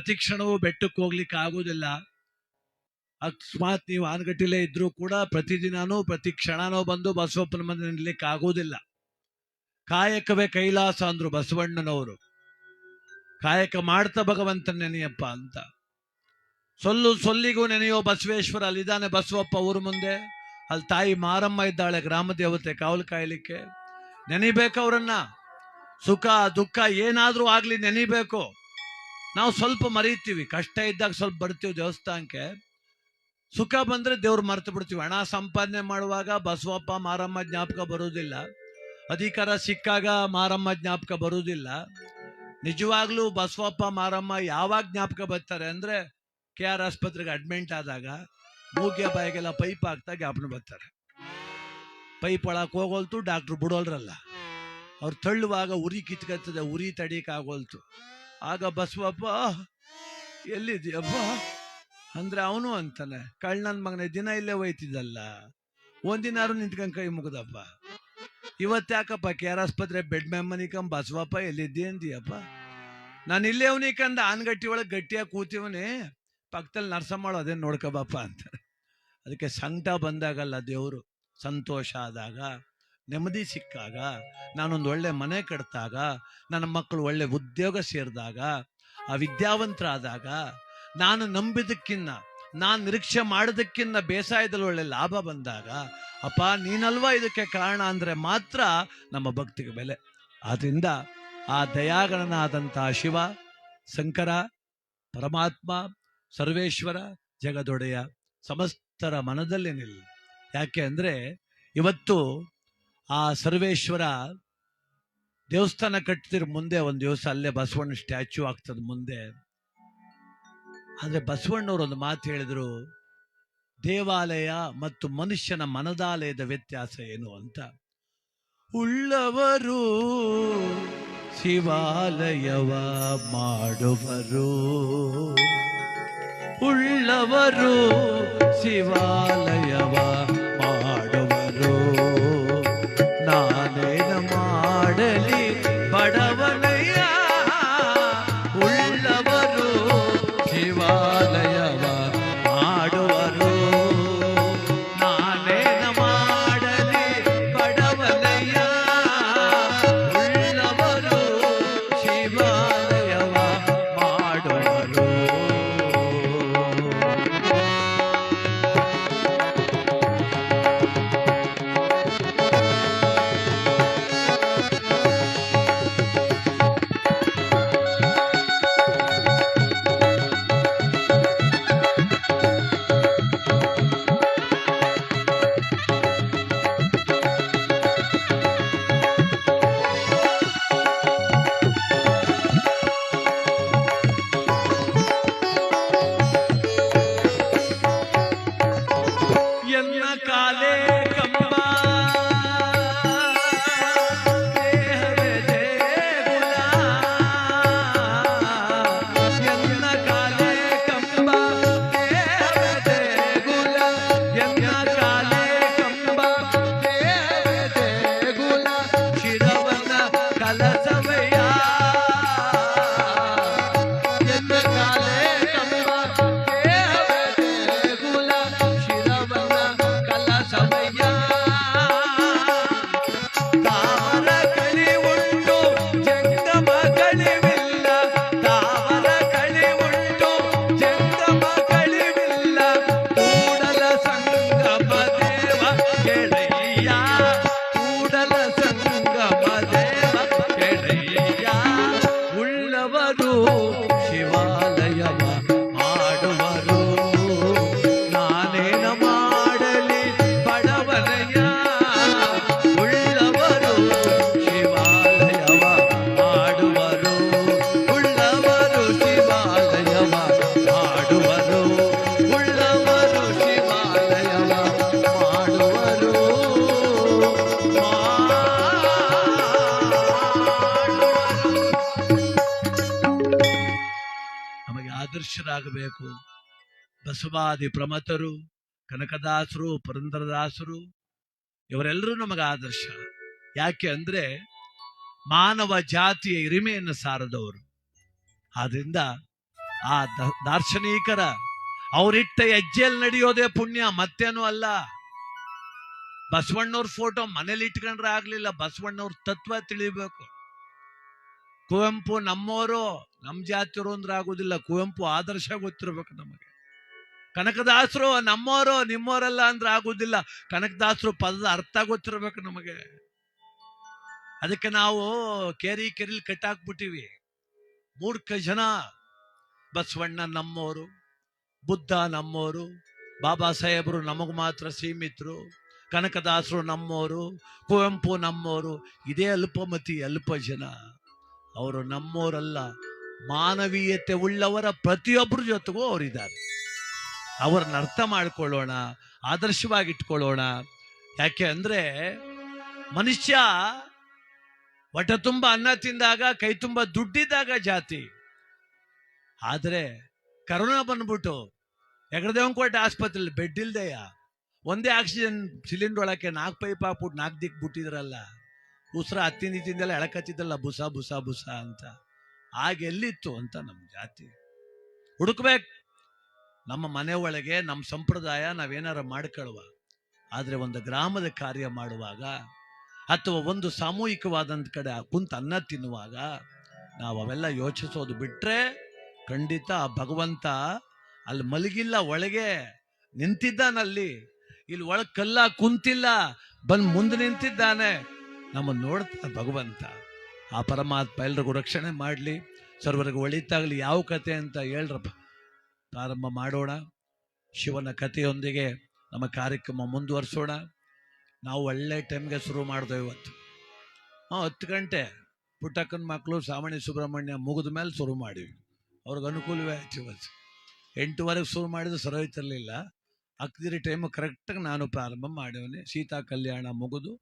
ಪ್ರತಿ ಕ್ಷಣವೂ ಬೆಟ್ಟಕ್ಕೆ ಹೋಗ್ಲಿಕ್ಕೆ ಆಗೋದಿಲ್ಲ ಅಕಸ್ಮಾತ್ ನೀವು ಆನ್ಗಟ್ಟಿಲೆ ಇದ್ರೂ ಕೂಡ ಪ್ರತಿದಿನಾನೂ, ಪ್ರತಿ ಕ್ಷಣನೂ ಬಂದು ಬಸವಪ್ಪನ ಮುಂದೆ ನಿಲ್ಲಕ್ಕೆ ಆಗೋದಿಲ್ಲ ಕಾಯಕವೇ ಕೈಲಾಸ ಅಂದ್ರು ಬಸವಣ್ಣನವರು. ಕಾಯಕ ಮಾಡ್ತಾ ಭಗವಂತ ನೆನೆಯಪ್ಪ ಅಂತ. ಸೊಲ್ಲು ಸೊಲ್ಲಿಗೂ ನೆನೆಯೋ ಬಸವೇಶ್ವರ ಅಲ್ಲಿದ್ದಾನೆ ಬಸವಪ್ಪ ಊರ ಮುಂದೆ. ಅಲ್ಲಿ ತಾಯಿ ಮಾರಮ್ಮ ಇದ್ದಾಳೆ ಗ್ರಾಮ ದೇವತೆ ಕಾವಲು ಕಾಯಲಿಕ್ಕೆ. ನೆನಿಬೇಕು ಅವರನ್ನ. ಸುಖ, ದುಃಖ ಏನಾದರೂ ಆಗಲಿ ನೆನಿಬೇಕು. ನಾವು ಸ್ವಲ್ಪ ಮರೀತೀವಿ. ಕಷ್ಟ ಇದ್ದಾಗ ಸ್ವಲ್ಪ ಬರ್ತೀವಿ ದೇವಸ್ಥಾನಕ್ಕೆ. ಸುಖ ಬಂದ್ರೆ ದೇವ್ರು ಮರ್ತು ಬಿಡ್ತೀವಿ. ಹಣ ಸಂಪಾದನೆ ಮಾಡುವಾಗ ಬಸವಪ್ಪ, ಮಾರಮ್ಮ ಜ್ಞಾಪಕ ಬರುವುದಿಲ್ಲ. ಅಧಿಕಾರ ಸಿಕ್ಕಾಗ ಮಾರಮ್ಮ ಜ್ಞಾಪಕ ಬರುವುದಿಲ್ಲ. ನಿಜವಾಗ್ಲೂ ಬಸವಪ್ಪ, ಮಾರಮ್ಮ ಯಾವಾಗ ಜ್ಞಾಪಕ ಬರ್ತಾರೆ ಅಂದ್ರೆ ಕೆ ಆರ್ ಆಸ್ಪತ್ರೆಗೆ ಅಡ್ಮಿಂಟ್ ಆದಾಗ ಮೂಗ್ಯ ಬಾಯಿಗೆಲ್ಲ ಪೈಪ್ ಹಾಕ್ತಾ ಜ್ಞಾಪನ ಬರ್ತಾರೆ. ಪೈಪ್ ಒಳಕ್ ಹೋಗೋಲ್ತು ಡಾಕ್ಟ್ರು ಬಿಡೋಲ್ರಲ್ಲ. ಅವ್ರು ತಳ್ಳುವಾಗ ಉರಿ ಕಿತ್ಕತ್ತದೆ, ಉರಿ ತಡೀಕ್ ಆಗೋಲ್ತು. ಆಗ ಬಸವಪ್ಪ ಎಲ್ಲಿದ್ಯಪ್ಪ ಅಂದ್ರೆ ಅವನು ಅಂತಾನೆ ಕಳ್ಳನ ಮಗನ, ದಿನ ಇಲ್ಲೇ ಹೋಯ್ತಿದ್ದಲ್ಲ. ಒಂದಿನಾರು ನಿಂತ್ಕೊಂಡ್ ಕೈ ಮುಗ್ದಪ್ಪ. ಇವತ್ತ್ಯಾಕಪ್ಪ ಕೆ ಆರ್ ಆಸ್ಪತ್ರೆ ಬೆಡ್ ಮೆಮ್ಮನಿಕಂ ಬಸವಪ್ಪ ಎಲ್ಲಿದ್ದೆ ಅಂದಿಯಪ್ಪ? ನಾನು ಇಲ್ಲೇ ಅವನಿಕಂದ ಆನ್ಗಟ್ಟಿ ಒಳಗೆ ಗಟ್ಟಿಯಾಗಿ ಕೂತಿವನಿ ಪಕ್ಕದಲ್ಲಿ ನರ್ಸಮ್ಮಳು ಅದೇ ನೋಡ್ಕೋಬಪ್ಪ ಅಂತ ಅದಕ್ಕೆ ಸಂಕಟ ಬಂದಾಗಲ್ಲ ದೇವರು, ಸಂತೋಷ ಆದಾಗ. ನೆಮ್ಮದಿ ಸಿಕ್ಕಾಗ, ನಾನೊಂದು ಒಳ್ಳೆ ಮನೆ ಕಟ್ಟಿದಾಗ ನನ್ನ ಮಕ್ಕಳು ಒಳ್ಳೆ ಉದ್ಯೋಗ ಸೇರಿದಾಗ, ಆ ವಿದ್ಯಾವಂತರಾದಾಗ, ನಾನು ನಂಬಿದಕ್ಕಿನ್ನ, ನಾನು ನಿರೀಕ್ಷೆ ಮಾಡೋದಕ್ಕಿನ್ನ ಬೇಸಾಯದಲ್ಲಿ ಒಳ್ಳೆ ಲಾಭ ಬಂದಾಗ, ಅಪ್ಪ ನೀನಲ್ವಾ ಇದಕ್ಕೆ ಕಾರಣ ಅಂದ್ರೆ ಮಾತ್ರ ನಮ್ಮ ಭಕ್ತಿಗೆ ಬೆಲೆ. ಆದ್ದರಿಂದ ಆ ದಯಾಗಣನಾದಂತಹ ಶಿವ, ಶಂಕರ, ಪರಮಾತ್ಮ, ಸರ್ವೇಶ್ವರ, ಜಗದೊಡೆಯ ಸಮಸ್ತರ ಮನದಲ್ಲಿ ನಿಲ್ಲ ಯಾಕೆ ಅಂದ್ರೆ ಇವತ್ತು ಆ ಸರ್ವೇಶ್ವರ ದೇವಸ್ಥಾನ ಕಟ್ತಿರ್ ಮುಂದೆ ಒಂದು ದಿವಸ, ಅಲ್ಲೇ ಬಸವಣ್ಣ ಸ್ಟ್ಯಾಚ್ಯೂ ಆಗ್ತದ ಮುಂದೆ. ಆದ್ರೆ ಬಸವಣ್ಣವ್ರು ಒಂದು ಮಾತು ಹೇಳಿದ್ರು, ದೇವಾಲಯ ಮತ್ತು ಮನುಷ್ಯನ ಮನದಾಲಯದ ವ್ಯತ್ಯಾಸ ಏನು ಅಂತ. ಉಳ್ಳವರು ಶಿವಾಲಯವ ಮಾಡುವರು. ಉಳ್ಳವರು ಶಿವಾಲಯವ ಆದರ್ಶರಾಗಬೇಕು ಬಸವಾದಿ ಪ್ರಮತರು, ಕನಕದಾಸರು, ಪುರಂದರದಾಸರು, ಇವರೆಲ್ಲರೂ ನಮಗೆ ಆದರ್ಶ. ಯಾಕೆ ಅಂದ್ರೆ ಮಾನವ ಜಾತಿಯ ಹಿರಿಮೆಯನ್ನು ಸಾರದವರು. ಆದ್ರಿಂದ ಆ ದಾರ್ಶನಿಕರ ಅವರಿಟ್ಟ ಹೆಜ್ಜೆಯಲ್ಲಿ ನಡೆಯೋದೇ ಪುಣ್ಯ, ಮತ್ತೇನೂ ಅಲ್ಲ. ಬಸವಣ್ಣವ್ರ ಫೋಟೋ ಮನೇಲಿ ಇಟ್ಕೊಂಡ್ರೆ ಆಗ್ಲಿಲ್ಲ, ಬಸವಣ್ಣವ್ರ ತತ್ವ ತಿಳಿಬೇಕು. ಕುವೆಂಪು ನಮ್ಮವರು ನಮ್ ಜಾತಿಯವರು ಅಂದ್ರೆ ಆಗೋದಿಲ್ಲ, ಕುವೆಂಪು ಆದರ್ಶ ಗೊತ್ತಿರ್ಬೇಕು ನಮಗೆ. ಕನಕದಾಸರು ನಮ್ಮವರು ನಿಮ್ಮವರಲ್ಲ ಅಂದ್ರೆ ಆಗೋದಿಲ್ಲ, ಕನಕದಾಸರು ಪದದ ಅರ್ಥ ಗೊತ್ತಿರ್ಬೇಕು ನಮಗೆ. ಅದಕ್ಕೆ ನಾವು ಕೇರಿ ಕೆರಿಲಿ ಕಟ್ಟಾಕ್ಬಿಟ್ಟಿವಿ. ಮೂರ್ಖ ಜನ, ಬಸವಣ್ಣ ನಮ್ಮವರು ಬುದ್ಧ ನಮ್ಮವರು ಬಾಬಾ ಸಾಹೇಬರು ನಮಗೆ ಮಾತ್ರ ಸೀಮಿತರು, ಕನಕದಾಸರು ನಮ್ಮವರು ಕುವೆಂಪು ನಮ್ಮವರು ಇದೇ ಅಲ್ಪಮತಿ ಅಲ್ಪ ಜನ ಅವರು ನಮ್ಮವರಲ್ಲ ಮಾನವೀಯತೆ ಉಳ್ಳವರ ಪ್ರತಿಯೊಬ್ಬರ ಜೊತೆಗೂ ಅವರಿದ್ದಾರೆ ಅವರನ್ನ ಅರ್ಥ ಮಾಡ್ಕೊಳ್ಳೋಣ ಆದರ್ಶವಾಗಿ ಇಟ್ಕೊಳ್ಳೋಣ ಯಾಕೆ ಅಂದರೆ ಮನುಷ್ಯ ಹೊಟ್ಟೆ ತುಂಬ ಅನ್ನ ತಿಂದಾಗ, ಕೈ ತುಂಬ ದುಡ್ಡಿದ್ದಾಗ ಜಾತಿ. ಆದರೆ ಕರೋನಾ ಬಂದ್ಬಿಟ್ಟು ಕೊಟ್ಟ ಆಸ್ಪತ್ರೆಯಲ್ಲಿ ಬೆಡ್ ಇಲ್ದೆಯ? ಒಂದೇ ಆಕ್ಸಿಜನ್ ಸಿಲಿಂಡರ್ ಒಳಕ್ಕೆ ನಾಲ್ಕು ಪೈಪ್ ಹಾಕ್ಬಿಟ್ಟು ನಾಲ್ಕು ದಿಕ್ ಬಿಟ್ಟಿದ್ರಲ್ಲ ಉಸಿರ ಹತ್ತಿನ ತಿಂದೆಲ್ಲ ಎಳಕತ್ತಿದ್ದಲ್ಲ ಬುಸ ಬುಸ ಬುಸ ಅಂತ. ಆಗ ಎಲ್ಲಿತ್ತು ಅಂತ ನಮ್ಮ ಜಾತಿ. ಹುಡುಕ್ಬೇಕು. ನಮ್ಮ ಮನೆ ಒಳಗೆ, ನಮ್ಮ ಸಂಪ್ರದಾಯ ನಾವೇನಾರ ಮಾಡ್ಕೊಳ್ಳುವ ಆದರೆ ಒಂದು ಗ್ರಾಮದ ಕಾರ್ಯ ಮಾಡುವಾಗ ಅಥವಾ ಒಂದು ಸಾಮೂಹಿಕವಾದಂತ ಕಡೆ ಕುಂತ ಅನ್ನ ತಿನ್ನುವಾಗ ನಾವು ಅವೆಲ್ಲ ಯೋಚಿಸೋದು ಬಿಟ್ರೆ ಖಂಡಿತ ಆ ಭಗವಂತ ಅಲ್ಲಿ ಮಲಗಿಲ್ಲ, ಒಳಗೆ ನಿಂತಿದ್ದಾನಲ್ಲಿ. ಇಲ್ಲಿ ಒಳಗೆ ಕಲ್ಲ ಕುಂತಿಲ್ಲ, ಬಂದು ಮುಂದೆ ನಿಂತಿದ್ದಾನೆ. ನಮ್ಮನ್ನು ನೋಡ್ತಾ ಭಗವಂತ. ಆ ಪರಮಾತ್ಮ ಎಲ್ರಿಗೂ ರಕ್ಷಣೆ ಮಾಡಲಿ, ಸರ್ವರಿಗೂ ಒಳಿತಾಗಲಿ. ಯಾವ ಕತೆ ಅಂತ ಹೇಳ್ರಪ್ಪ? ಪ್ರಾರಂಭ ಮಾಡೋಣ. ಶಿವನ ಕಥೆಯೊಂದಿಗೆ ನಮ್ಮ ಕಾರ್ಯಕ್ರಮ ಮುಂದುವರಿಸೋಣ. ನಾವು ಒಳ್ಳೆ ಟೈಮ್ಗೆ ಶುರು ಮಾಡಿದೆ ಇವತ್ತು. ಹಾಂ, ಹತ್ತು ಗಂಟೆ. ಪುಟ್ಟಕ್ಕನ ಮಕ್ಕಳು ಸಾಮಾನ್ಯ ಸುಬ್ರಹ್ಮಣ್ಯ ಮುಗಿದ ಮೇಲೆ ಶುರು ಮಾಡಿವಿ. ಅವ್ರಿಗೆ ಅನುಕೂಲವೇ ಆಯ್ತು ಇವತ್ತು. ಎಂಟುವರೆಗೆ ಶುರು ಮಾಡಿದ್ರೆ ಸರೋಯ್ತಿರಲಿಲ್ಲ ಅಕ್ದಿರಿ ಟೈಮ್ ಕರೆಕ್ಟಾಗಿ ನಾನು ಪ್ರಾರಂಭ ಮಾಡಿವನಿ. ಸೀತಾ ಕಲ್ಯಾಣ ಮುಗಿದು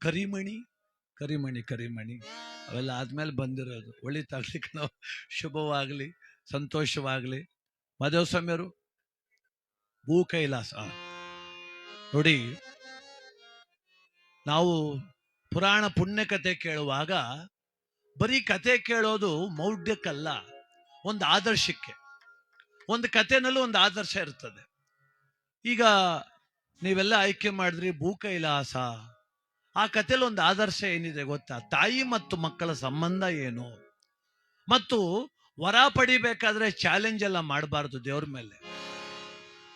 ಕರಿಮಣಿ ಕರಿಮಣಿ ಕರಿಮಣಿ. ಅವೆಲ್ಲ ಆದ್ಮೇಲೆ ಬಂದಿರೋದು. ಒಳಿತಾಗ್ಲಿಕ್ಕೆ ನಾವು ಶುಭವಾಗಲಿ, ಸಂತೋಷವಾಗಲಿ. ಮಾಧವ ಸ್ವಾಮಿಯವರು ಭೂ ಕೈಲಾಸ. ನೋಡಿ, ನಾವು ಪುರಾಣ ಪುಣ್ಯ ಕತೆ ಕೇಳುವಾಗ ಬರೀ ಕತೆ ಕೇಳೋದು ಮೌಢ್ಯಕ್ಕಲ್ಲ, ಒಂದು ಆದರ್ಶಕ್ಕೆ. ಒಂದು ಕಥೆನಲ್ಲೂ ಒಂದು ಆದರ್ಶ ಇರ್ತದೆ. ಈಗ ನೀವೆಲ್ಲ ಆಯ್ಕೆ ಮಾಡಿದ್ರಿ ಭೂ ಕೈಲಾಸ. ಆ ಕಥೆಯಲ್ಲಿ ಒಂದು ಆದರ್ಶ ಏನಿದೆ ಗೊತ್ತಾ? ತಾಯಿ ಮತ್ತು ಮಕ್ಕಳ ಸಂಬಂಧ ಏನು? ಮತ್ತು ವರ ಪಡಿಬೇಕಾದ್ರೆ ಚಾಲೆಂಜ್ ಎಲ್ಲ ಮಾಡಬಾರ್ದು ದೇವ್ರ ಮೇಲೆ.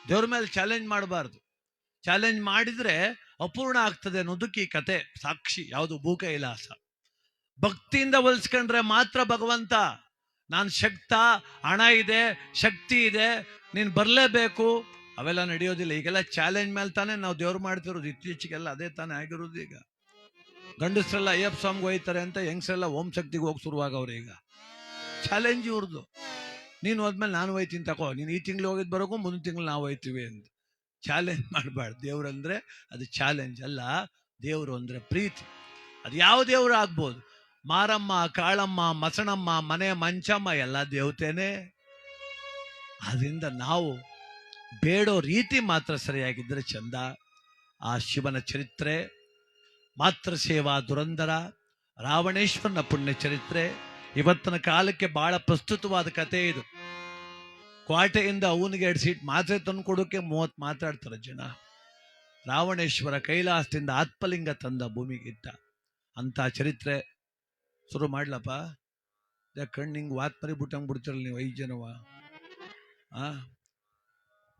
ದೇವ್ರ ಮೇಲೆ ಚಾಲೆಂಜ್ ಮಾಡಬಾರ್ದು. ಚಾಲೆಂಜ್ ಮಾಡಿದ್ರೆ ಅಪೂರ್ಣ ಆಗ್ತದೆ ಅನ್ನೋದಕ್ಕೆ ಈ ಕತೆ ಸಾಕ್ಷಿ, ಯಾವುದು ಭೂ ಕೈಲಾಸ ಭಕ್ತಿಯಿಂದ ಹೊಲಿಸ್ಕೊಂಡ್ರೆ ಮಾತ್ರ ಭಗವಂತ, ನಾನು ಶಕ್ತ, ಹಣ ಇದೆ, ಶಕ್ತಿ ಇದೆ, ನೀನು ಬರಲೇಬೇಕು. ಅವೆಲ್ಲ ನಡೆಯೋದಿಲ್ಲ. ಈಗೆಲ್ಲ ಚಾಲೆಂಜ್ ಮೇಲೆ ತಾನೇ ನಾವು ದೇವ್ರು ಮಾಡ್ತಿರೋದು. ಇತ್ತೀಚೆಗೆಲ್ಲ ಅದೇ ತಾನೇ ಆಗಿರೋದು ಈಗ. ಗಂಡಸರೆಲ್ಲ ಅಯ್ಯಪ್ಪ ಸ್ವಾಮಿಗೆ ಹೋಯ್ತಾರೆ ಅಂತ ಹೆಂಗಸರೆಲ್ಲ ಓಂ ಶಕ್ತಿಗೆ ಹೋಗಿ ಶುರುವಾಗವ್ರೆ ಈಗ. ಚಾಲೆಂಜ್ ಇವ್ರದ್ದು ನೀನು ಹೋದ್ಮೇಲೆ ನಾನು ಹೋಯ್ತೀನಿ ತಗೋ ನೀನು ಈ ತಿಂಗಳು ಹೋಗಿದ್ ಬರೋಕು ಮುಂದಿನ ತಿಂಗಳು ನಾವು ಹೋಯ್ತೀವಿ ಅಂತ ಚಾಲೆಂಜ್ ಮಾಡಬಾರ್ದು. ದೇವ್ರಂದ್ರೆ ಅದು ಚಾಲೆಂಜ್ ಅಲ್ಲ. ದೇವರು ಅಂದರೆ ಪ್ರೀತಿ. ಅದು ಯಾವ ದೇವರು ಆಗ್ಬೋದು? ಮಾರಮ್ಮ, ಕಾಳಮ್ಮ, ಮಸಣಮ್ಮ, ಮನೆ, ಮಂಚಮ್ಮ ಎಲ್ಲ ದೇವತೆನೇ. ಅದರಿಂದ ನಾವು ಬೇಡೋ ರೀತಿ ಮಾತ್ರ ಸರಿಯಾಗಿದ್ದರೆ ಚಂದ. ಆ ಶಿವನ ಚರಿತ್ರೆ ಮಾತೃ ಸೇವಾ ದುರಂಧರ ರಾವಣೇಶ್ವರನ ಪುಣ್ಯ ಚರಿತ್ರೆ ಇವತ್ತಿನ ಕಾಲಕ್ಕೆ ಬಹಳ ಪ್ರಸ್ತುತವಾದ ಕಥೆ ಇದು. ಕ್ವಾಟೆಯಿಂದ ಅವನಿಗೆ ಎರಡು ಸೀಟ್ ಮಾತ್ರೆ ತಂದು ಕೊಡೋಕೆ ಮೂವತ್ತು ಮಾತಾಡ್ತಾರೆ ಜನ. ರಾವಣೇಶ್ವರ ಕೈಲಾಸದಿಂದ ಆತ್ಮಲಿಂಗ ತಂದ ಭೂಮಿಗಿಟ್ಟ ಅಂತ ಚರಿತ್ರೆ ಶುರು ಮಾಡ್ಲಪ್ಪ. ಕಣ್ಣು ಹಿಂಗೆ ವಾತ್ ಮರಿ ಬಿಟ್ಟಂಗೆ ಬಿಡ್ತಿರಲ್ಲ ನೀವು ಐದು ಜನವ.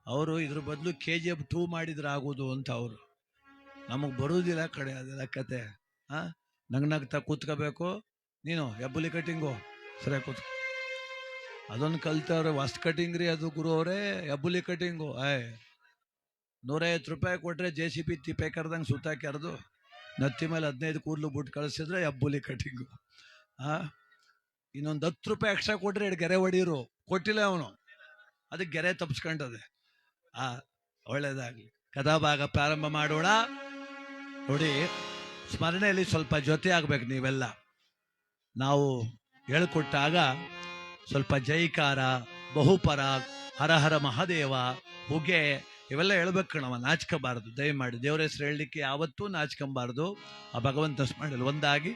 ಅವರು ಇದ್ರ ಬದಲು ಕೆ ಜಿ ಎಫ್ ಟೂ ಮಾಡಿದ್ರೆ ಆಗೋದು ಅಂತ ಅವರು. ನಮಗೆ ಬರುವುದಿಲ್ಲ ಕಡೆ ಅದೆಲ್ಲ ಕತೆ. ಆ? ನಂಗ್ ನಗ್ತಾ ಕೂತ್ಕೋಬೇಕು. ನೀನು ಎಬ್ಬುಲಿ ಕಟಿಂಗು ಸರಿ ಕೂತ್ ಅದೊಂದು ಕಲ್ತವ್ರೆ ವಸ್ಟ್ ಕಟಿಂಗ್ ರೀ ಅದು ಗುರು ಅವರೇ. ಎಬ್ಬುಲಿ ಕಟಿಂಗು ಆಯ್ ನೂರೈವತ್ತು ರೂಪಾಯಿ ಕೊಟ್ರೆ ಜೆ ಸಿ ಪಿ ತಿಪ್ಪೆ ಕರ್ದಂಗೆ ಸುತ್ತ ಕೆರೆದು ನತ್ತಿ ಮೇಲೆ ಹದಿನೈದು ಕೂದಲು ಬಿಟ್ಟು ಕಳಿಸಿದ್ರೆ ಎಬ್ಬುಲಿ ಕಟಿಂಗು ಆ? ಇನ್ನೊಂದು ಹತ್ತು ರೂಪಾಯಿ ಎಕ್ಸ್ಟ್ರಾ ಕೊಟ್ರೆ ಎರಡು ಗೆರೆ ಹೊಡೀರು ಕೊಟ್ಟಿಲ್ಲ ಅವನು. ಅದಕ್ಕೆ ಗೆರೆ ತಪ್ಪಿಸ್ಕೊಂಡದೆ ಆ? ಒಳ್ಳೇದಾಗ್ಲಿ. ಕಥಾಭಾಗ ಪ್ರಾರಂಭ ಮಾಡೋಣ. ನೋಡಿ, ಸ್ಮರಣೆಯಲ್ಲಿ ಸ್ವಲ್ಪ ಜೊತೆ ಆಗ್ಬೇಕು ನೀವೆಲ್ಲ. ನಾವು ಹೇಳ್ಕೊಟ್ಟಾಗ ಸ್ವಲ್ಪ ಜೈಕಾರ, ಬಹುಪರ, ಹರ ಹರ ಮಹಾದೇವ, ಹುಗೆ, ಇವೆಲ್ಲ ಹೇಳ್ಬೇಕು ಕಣವ ದಯ ದಯಮಾಡಿ, ದೇವರ ಹೆಸರು ಹೇಳಲಿಕ್ಕೆ ಯಾವತ್ತೂ ನಾಚ್ಕೊಂಬಾರ್ದು. ಆ ಭಗವಂತ ಸ್ಮರಣೆಯಲ್ಲಿ ಒಂದಾಗಿ,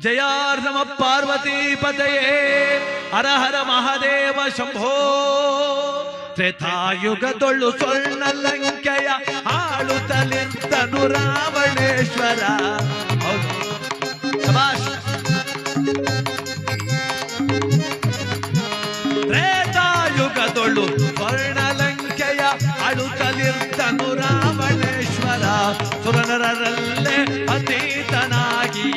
ಜಯಾರ್ಧಮ ಪಾರ್ವತಿ ಪದಯೇ ಹರಹರ ಹರ ಮಹಾದೇವ ಶಂಭೋ. ತ್ರೇತಾಯುಗದೊಳ್ಳು ಸ್ವರ್ಣ ಲಂಕೆಯ ಆಳುತ್ತಲಿಂತನು ರಾವಣೇಶ್ವರ ರೇತಾಯುಗದೊಳು ವರ್ಣಲಂಕೆಯ ಅಳುತ್ತಲಿದ್ದನು ರಾವಣೇಶ್ವರ ಸುರನರಲ್ಲೇ ಅತೀತನಾಗಿ.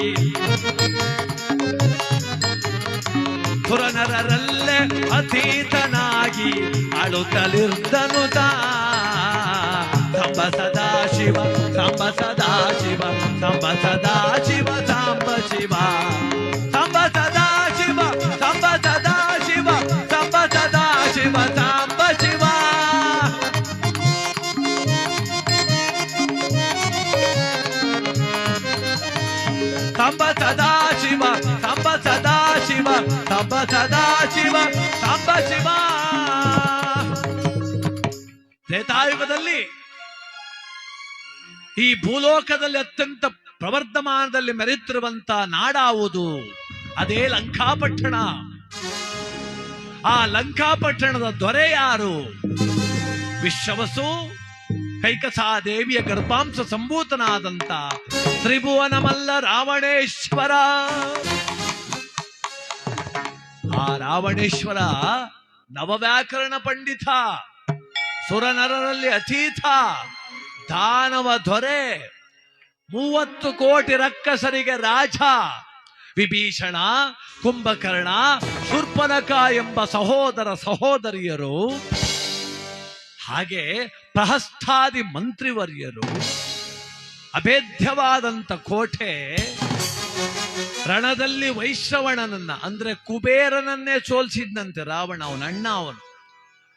ಸುರನರಲ್ಲೇ ಅತೀತನಾಗಿ ಅಳುತ್ತಲಿರ್ತನು ತಾ ಸಾಂಬ ಸದಾ ಶಿವ ಸಾಂಬ ಸದಾ ಶಿವ ಸಾಂಬ ಸದಾ ಶಿವ ಸಾಂಬ ಶಿವ ಸಾಂಬ ಸದಾ ಶಿವ ಸಾಂಬ ಸದಾ ಶಿವ ಸಾಂಬ ಸದಾ ಶಿವ ಸಾಂಬ ಶಿವ ಸಾಂಬ ಸದಾ ಶಿವ ಸಾಂಬ ಸದಾ ಶಿವ ಸಾಂಬ ಸದಾ ಶಿವ ಸಾಂಬ ಶಿವ ತ್ರೇತಾಯುಗದಲ್ಲಿ ಈ ಭೂಲೋಕದಲ್ಲಿ ಅತ್ಯಂತ ಪ್ರವರ್ಧಮಾನದಲ್ಲಿ ಮೆರೆತಿರುವಂತ ನಾಡಾವುದು ಅದೇ ಲಂಕಾಪಟ್ಟಣ. ಆ ಲಂಕಾಪಟ್ಟಣದ ದೊರೆ ಯಾರು? ವಿಶ್ವವಸು ಕೈಕಸಾದೇವಿಯ ಗರ್ಭಾಂಶ ಸಂಭೂತನಾದಂತ ತ್ರಿಭುವನಮಲ್ಲ ರಾವಣೇಶ್ವರ. ಆ ರಾವಣೇಶ್ವರ ನವವ್ಯಾಕರಣ ಪಂಡಿತ, ಸುರನರರಲ್ಲಿ ಅತೀತ. ದಾನವ ದೊರೆ, ಮೂವತ್ತು ಕೋಟಿ ರಕ್ಕಸರಿಗೆ ರಾಜ, ವಿಭೀಷಣ, ಕುಂಭಕರ್ಣ, ಶುರ್ಪನಕ ಎಂಬ ಸಹೋದರ ಸಹೋದರಿಯರು, ಹಾಗೆ ಪ್ರಹಸ್ತಾದಿ ಮಂತ್ರಿವರ್ಯರು ಅಭೇದ್ಯವಾದಂಥ ಕೋಟೆ ರಣದಲ್ಲಿ ವೈಶ್ರವಣನನ್ನ, ಅಂದ್ರೆ ಕುಬೇರನನ್ನೇ ಸೋಲಿಸಿದ್ನಂತೆ ರಾವಣ ಅವನ, ಅಣ್ಣ ಅವನು.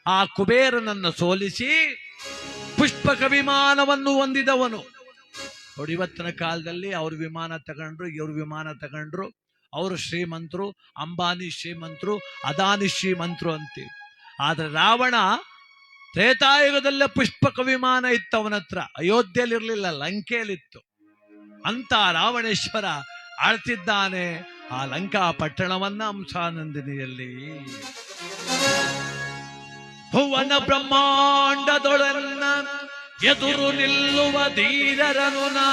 ಆ ಕುಬೇರನನ್ನ ಸೋಲಿಸಿ ಪುಷ್ಪಕ ವಿಮಾನವನ್ನು ಹೊಂದಿದವನು. ನೋಡಿ, ಇವತ್ತಿನ ಕಾಲದಲ್ಲಿ ಅವ್ರ ವಿಮಾನ ತಗೊಂಡ್ರು, ಇವ್ರ ವಿಮಾನ ತಗೊಂಡ್ರು, ಅವರು ಶ್ರೀಮಂತರು, ಅಂಬಾನಿ ಶ್ರೀಮಂತರು, ಅದಾನಿ ಶ್ರೀಮಂತರು ಅಂತೀವಿ. ಆದ್ರೆ ರಾವಣ ತ್ರೇತಾಯುಗದಲ್ಲೇ ಪುಷ್ಪಕ ವಿಮಾನ ಇತ್ತು ಅವನ ಹತ್ರ ಅಯೋಧ್ಯೆಯಲ್ಲಿರ್ಲಿಲ್ಲ ಲಂಕೆಯಲ್ಲಿತ್ತು. ಅಂತ ರಾವಣೇಶ್ವರ ಆಳ್ತಿದ್ದಾನೆ ಆ ಲಂಕಾ ಪಟ್ಟಣವನ್ನ ಅಂಶಾನಂದಿನಿಯಲ್ಲಿ. ಭುವನ ಬ್ರಹ್ಮಾಂಡದೊಳನ್ನ ಎದುರು ನಿಲ್ಲುವ ಧೀರರನು ನಾ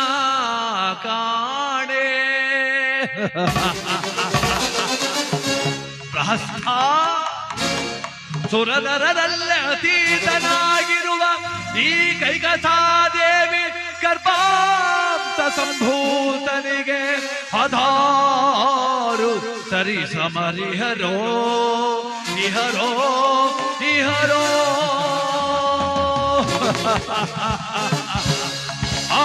ಕಾಣೆ. ಪ್ರಹಸ್ತ ಸುರದರದಲ್ಲೇ ಅತೀತನಾಗಿರುವ ಈ ಕೈಕಸಾದೇವಿ ಗರ್ಭಾಂತ ಸಂಭೂತನಿಗೆ ಅಧಾರು ಸರಿ ಸಮರಿಹರೋ ಇಹರೋ ಇಹರೋ. ಆ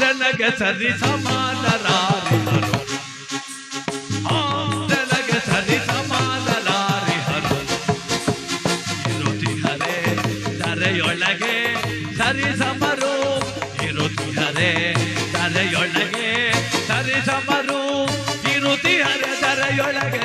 ನನಗೆ ಸರಿ ಸಮಾನರಾರಿಹರು. ಆ ನನಗೆ ಸರಿ ಸಮಾನರಾರಿಹರು. ಇರುತ್ತಿಹರೆ ತರೆಯೊಳಗೆ ಸರಿ ಸಮರು. ಇರುತ್ತಿಹರೆ ತರೆಯೊಳಗೆ ಸರಿ ಸಮರು. ಇರುತ್ತಿಹರೆ ಧರೆಯೊಳಗೆ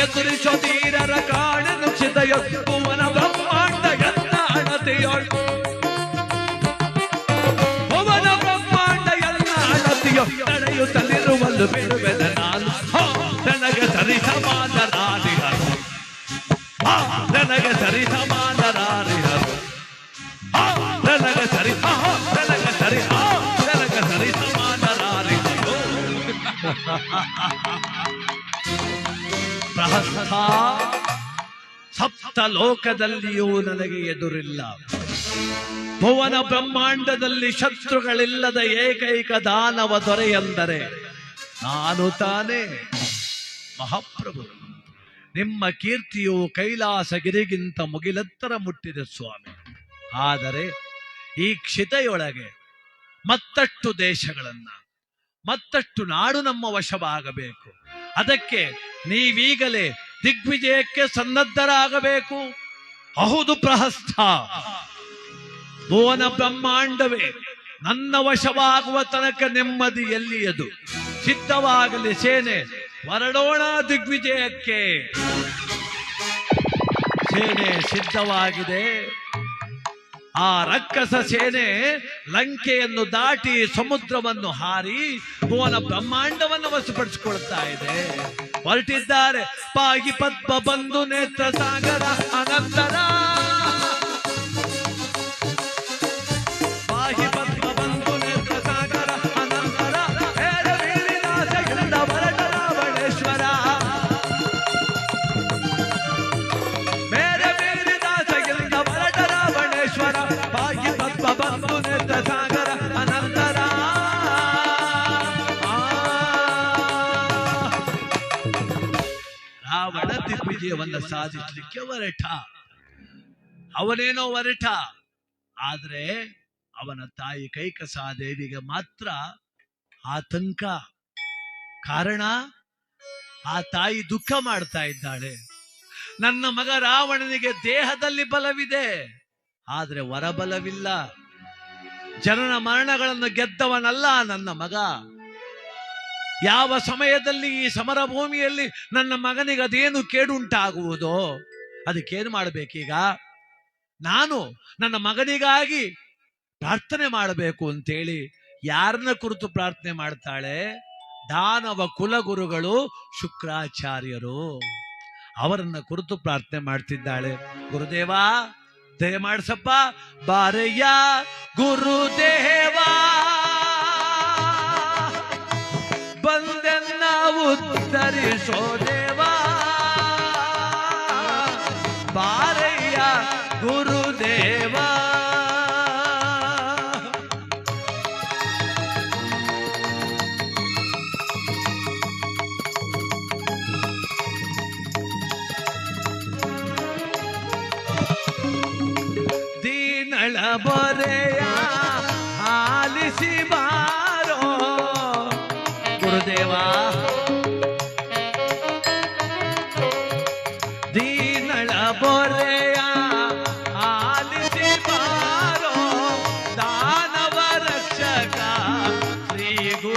ಎನ್ನನು ಎದುರಿಸು ಧೀರರ ಪ್ರಹಸ್ತ ಸಪ್ತ ಲೋಕದಲ್ಲಿಯೂ ನನಗೆ ಎದುರಿಲ್ಲ. ಭುವನ ಬ್ರಹ್ಮಾಂಡದಲ್ಲಿ ಶತ್ರುಗಳಿಲ್ಲದ ಏಕೈಕ ದಾನವ ದೊರೆಯೆಂದರೆ ನಾನು ತಾನೇ ಮಹಾಪ್ರಭು. ನಿಮ್ಮ ಕೀರ್ತಿಯು ಕೈಲಾಸಗಿರಿಗಿಂತ ಮುಗಿಲೆತ್ತರ ಮುಟ್ಟಿದೆ ಸ್ವಾಮಿ. ಆದರೆ ಈ ಕ್ಷಿತೆಯೊಳಗೆ ಮತ್ತಷ್ಟು ದೇಶಗಳನ್ನ, ಮತ್ತಷ್ಟು ನಾಡು ನಮ್ಮ ವಶವಾಗಬೇಕು. ಅದಕ್ಕೆ ನೀವೀಗಲೇ ದಿಗ್ವಿಜಯಕ್ಕೆ ಸನ್ನದ್ಧರಾಗಬೇಕು. ಹೌದು ಪ್ರಹಸ್ಥ ಭುವನ ಬ್ರಹ್ಮಾಂಡವೇ, ನನ್ನ ವಶವಾಗುವ ತನಕ ನೆಮ್ಮದಿ ಎಲ್ಲಿಯದು? ಸಿದ್ಧವಾಗಲಿ ಸೇನೆ, ಹೊರಡೋಣ ದಿಗ್ವಿಜಯಕ್ಕೆ. ಸೇನೆ ಸಿದ್ಧವಾಗಿದೆ. ಆ ರಕ್ಕಸ ಸೇನೆ ಲಂಕೆಯನ್ನು ದಾಟಿ ಸಮುದ್ರವನ್ನು ಹಾರಿ ಭುವನ ಬ್ರಹ್ಮಾಂಡವನ್ನು ವಶಪಡಿಸಿಕೊಳ್ತಾ ಇದೆ. ಹೊರಟಿದ್ದಾರೆ. ಪಾಗಿ ಪದ್ಮ ಬಂಧು ನೇತ್ರ ಸಾಗರ, ಅನಂತರ ರಾವಣ ವಿಜಯವನ್ನ ಸಾಧಿಸಲಿಕ್ಕೆ ಹೊರಟ ಅವನೇನೋ ಹೊರಟ ಆದ್ರೆ ಅವನ ತಾಯಿ ಕೈಕಸಾದೇವಿಗೆ ಮಾತ್ರ ಆತಂಕ. ಕಾರಣ, ಆ ತಾಯಿ ದುಃಖ ಮಾಡ್ತಾ ಇದ್ದಾಳೆ. ನನ್ನ ಮಗ ರಾವಣನಿಗೆ ದೇಹದಲ್ಲಿ ಬಲವಿದೆ. ಆದ್ರೆ ವರಬಲವಿಲ್ಲ. ಜನನ ಮರಣಗಳನ್ನು ಗೆದ್ದವನಲ್ಲ ನನ್ನ ಮಗ. ಯಾವ ಸಮಯದಲ್ಲಿ ಈ ಸಮರ ಭೂಮಿಯಲ್ಲಿ ನನ್ನ ಮಗನಿಗೆ ಅದೇನು ಕೇಡುಂಟಾಗುವುದೋ ಅದಕ್ಕೇನು ಮಾಡಬೇಕೀಗ? ನಾನು ನನ್ನ ಮಗನಿಗಾಗಿ ಪ್ರಾರ್ಥನೆ ಮಾಡಬೇಕು ಅಂತೇಳಿ ಯಾರನ್ನ ಕುರಿತು ಪ್ರಾರ್ಥನೆ ಮಾಡ್ತಾಳೆ? ದಾನವ ಕುಲಗುರುಗಳು ಶುಕ್ರಾಚಾರ್ಯರು. ಅವರನ್ನ ಕುರಿತು ಪ್ರಾರ್ಥನೆ ಮಾಡ್ತಿದ್ದಾಳೆ. ಗುರುದೇವ, ದಯಮಾಡ್ಸಪ್ಪ. ಬಾರಯ್ಯ, ಗುರುದೇವ. Oh,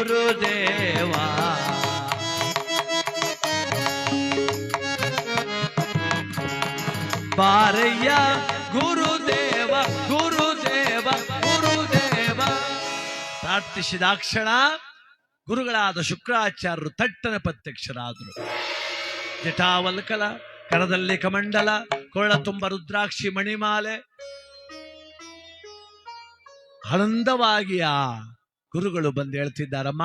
ಗುರುದೇವ ಪಾರಯ್ಯ ಗುರುದೇವ ಗುರುದೇವ ಗುರುದೇವ ಪ್ರಾರ್ಥಿಸಿದಾಕ್ಷಣ, ಗುರುಗಳಾದ ಶುಕ್ರಾಚಾರ್ಯರು ತಟ್ಟನ ಪ್ರತ್ಯಕ್ಷರಾದರು. ಜಟಾವಲ್ಕಲ ಕರದಲ್ಲಿ ಕಮಂಡಲ ಕೊರಳ ತುಂಬ ರುದ್ರಾಕ್ಷಿ ಮಣಿಮಾಲೆ. ಆನಂದವಾಗಿ ಆ ಗುರುಗಳು ಬಂದು ಹೇಳ್ತಿದ್ದಾರಮ್ಮ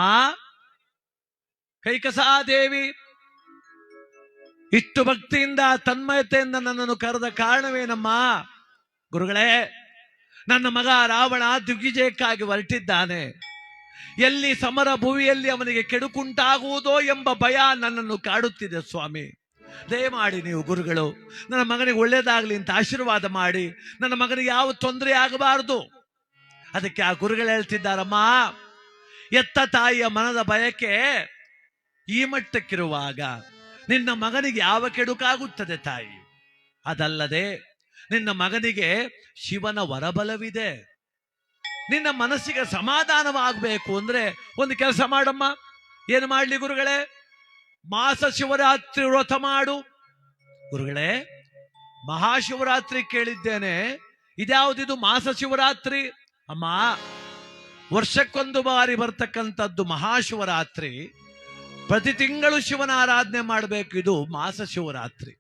ಕೈಕಸಾದೇವಿ ಇಷ್ಟು ಭಕ್ತಿಯಿಂದ ತನ್ಮಯತೆಯಿಂದ ನನ್ನನ್ನು ಕರೆದ ಕಾರಣವೇನಮ್ಮ? ಗುರುಗಳೇ, ನನ್ನ ಮಗ ರಾವಣ ದಿಗ್ವಿಜಯಕ್ಕಾಗಿ ಹೊರಟಿದ್ದಾನೆ. ಎಲ್ಲಿ ಸಮರ ಭುವಿಯಲ್ಲಿ ಅವನಿಗೆ ಕೆಡುಕುಂಟಾಗುವುದೋ ಎಂಬ ಭಯ ನನ್ನನ್ನು ಕಾಡುತ್ತಿದೆ ಸ್ವಾಮಿ. ದಯಮಾಡಿ ನೀವು ಗುರುಗಳು, ನನ್ನ ಮಗನಿಗೆ ಒಳ್ಳೇದಾಗಲಿ ಅಂತ ಆಶೀರ್ವಾದ ಮಾಡಿ, ನನ್ನ ಮಗನಿಗೆ ಯಾವ ತೊಂದರೆ ಆಗಬಾರದು. ಅದಕ್ಕೆ ಆ ಗುರುಗಳು ಹೇಳ್ತಿದ್ದಾರಮ್ಮ, ಎತ್ತ ತಾಯಿಯ ಮನದ ಬಯಕೆ ಈ ಮಟ್ಟಕ್ಕಿರುವಾಗ ನಿನ್ನ ಮಗನಿಗೆ ಯಾವ ಕೆಡುಕಾಗುತ್ತದೆ ತಾಯಿ? ಅದಲ್ಲದೆ ನಿನ್ನ ಮಗನಿಗೆ ಶಿವನ ವರಬಲವಿದೆ. ನಿನ್ನ ಮನಸ್ಸಿಗೆ ಸಮಾಧಾನವಾಗಬೇಕು ಅಂದ್ರೆ ಒಂದು ಕೆಲಸ ಮಾಡಮ್ಮ. ಏನು ಮಾಡಲಿ ಗುರುಗಳೇ? ಮಾಸ ಶಿವರಾತ್ರಿ ವ್ರತ ಮಾಡು. ಗುರುಗಳೇ ಮಹಾಶಿವರಾತ್ರಿ ಕೇಳಿದ್ದೇನೆ. ಇದ್ಯಾವುದಿದು ಮಾಸ ಶಿವರಾತ್ರಿ? ಅಮ್ಮ, ವರ್ಷಕ್ಕೊಂದು ಬಾರಿ ಬರ್ತಕ್ಕಂಥದ್ದು ಮಹಾಶಿವರಾತ್ರಿ. ಪ್ರತಿ ತಿಂಗಳು ಶಿವನ ಆರಾಧನೆ ಮಾಡಬೇಕು, ಇದು ಮಾಸ ಶಿವರಾತ್ರಿ.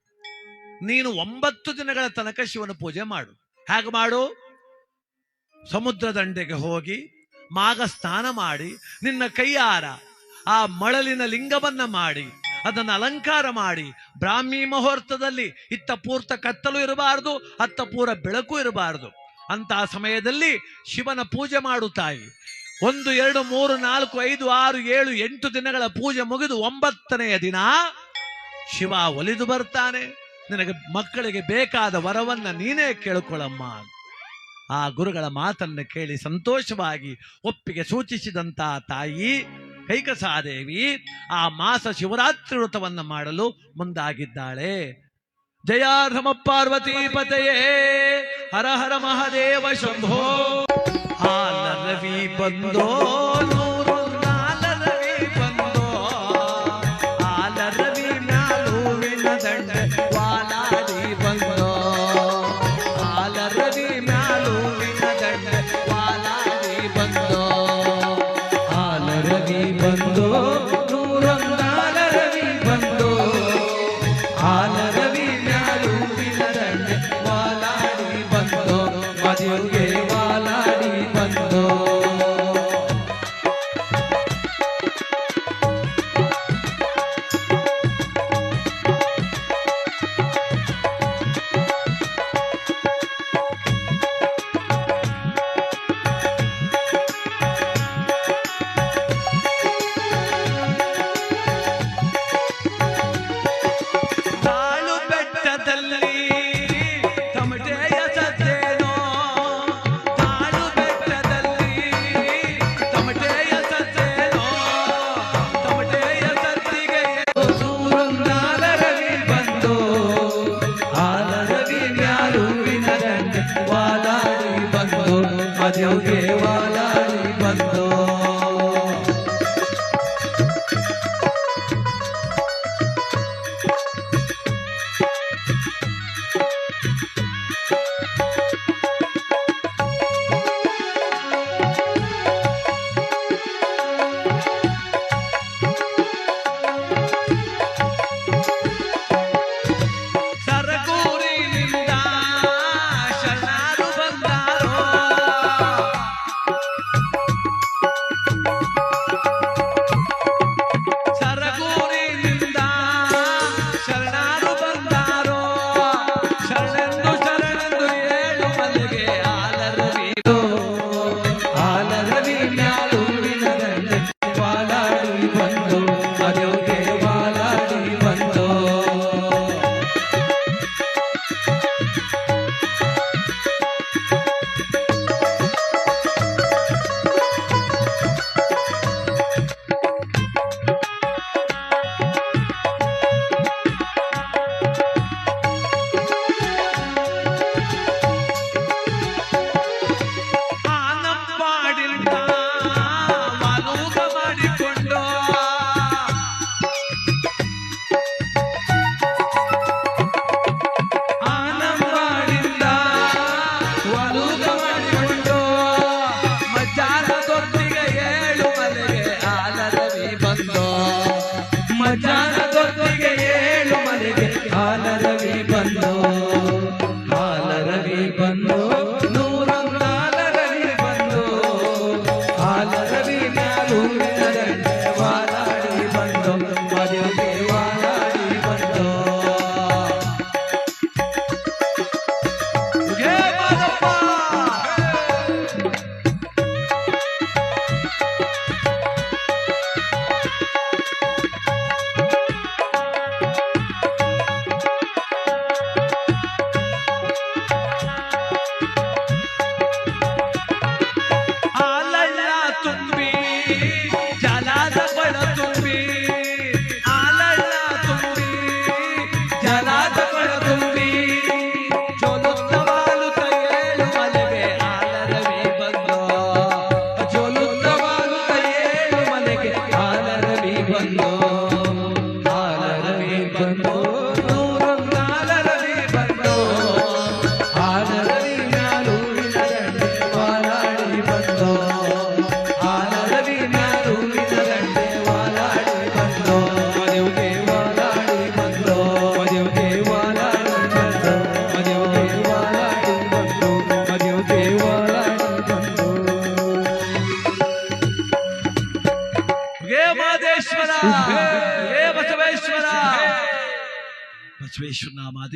ನೀನು ಒಂಬತ್ತು ದಿನಗಳ ತನಕ ಶಿವನ ಪೂಜೆ ಮಾಡು. ಹೇಗೆ ಮಾಡು? ಸಮುದ್ರ ದಂಡೆಗೆ ಹೋಗಿ, ಮಾಗ ಸ್ನಾನ ಮಾಡಿ, ನಿನ್ನ ಕೈಯಾರ ಆ ಮಳಲಿನ ಲಿಂಗವನ್ನ ಮಾಡಿ, ಅದನ್ನು ಅಲಂಕಾರ ಮಾಡಿ, ಬ್ರಾಹ್ಮಿ ಮುಹೂರ್ತದಲ್ಲಿ ಇತ್ತ ಪೂರ್ತ ಕತ್ತಲು ಇರಬಾರದು, ಅತ್ತ ಪೂರ ಬೆಳಕು ಇರಬಾರದು. ಅಂತಹ ಸಮಯದಲ್ಲಿ ಶಿವನ ಪೂಜೆ ಮಾಡು ತಾಯಿ ಒಂದು, ಎರಡು, ಮೂರು, ನಾಲ್ಕು, ಐದು, ಆರು, ಏಳು, ಎಂಟು ದಿನಗಳ ಪೂಜೆ ಮುಗಿದು ಒಂಬತ್ತನೆಯ ದಿನ ಶಿವ ಒಲಿದು ಬರ್ತಾನೆ. ನಿನಗೆ ಮಕ್ಕಳಿಗೆ ಬೇಕಾದ ವರವನ್ನ ನೀನೇ ಕೇಳಿಕೊಳ್ಳಮ್ಮ ಆ ಗುರುಗಳ ಮಾತನ್ನು ಕೇಳಿ ಸಂತೋಷವಾಗಿ ಒಪ್ಪಿಗೆ ಸೂಚಿಸಿದಂತ ತಾಯಿ ಕೈಕಸಾದೇವಿ ಆ ಮಾಸ ಶಿವರಾತ್ರಿ ವ್ರತವನ್ನು ಮಾಡಲು ಮುಂದಾಗಿದ್ದಾಳೆ. जयाधम पार्वती पतये। हर हर महादेव शंभो। हाल रवि बंदो।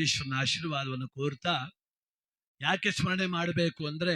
ಜಗದೀಶ್ವರನ ಆಶೀರ್ವಾದವನ್ನು ಕೋರ್ತಾ ಯಾಕೆ ಸ್ಮರಣೆ ಮಾಡಬೇಕು ಅಂದರೆ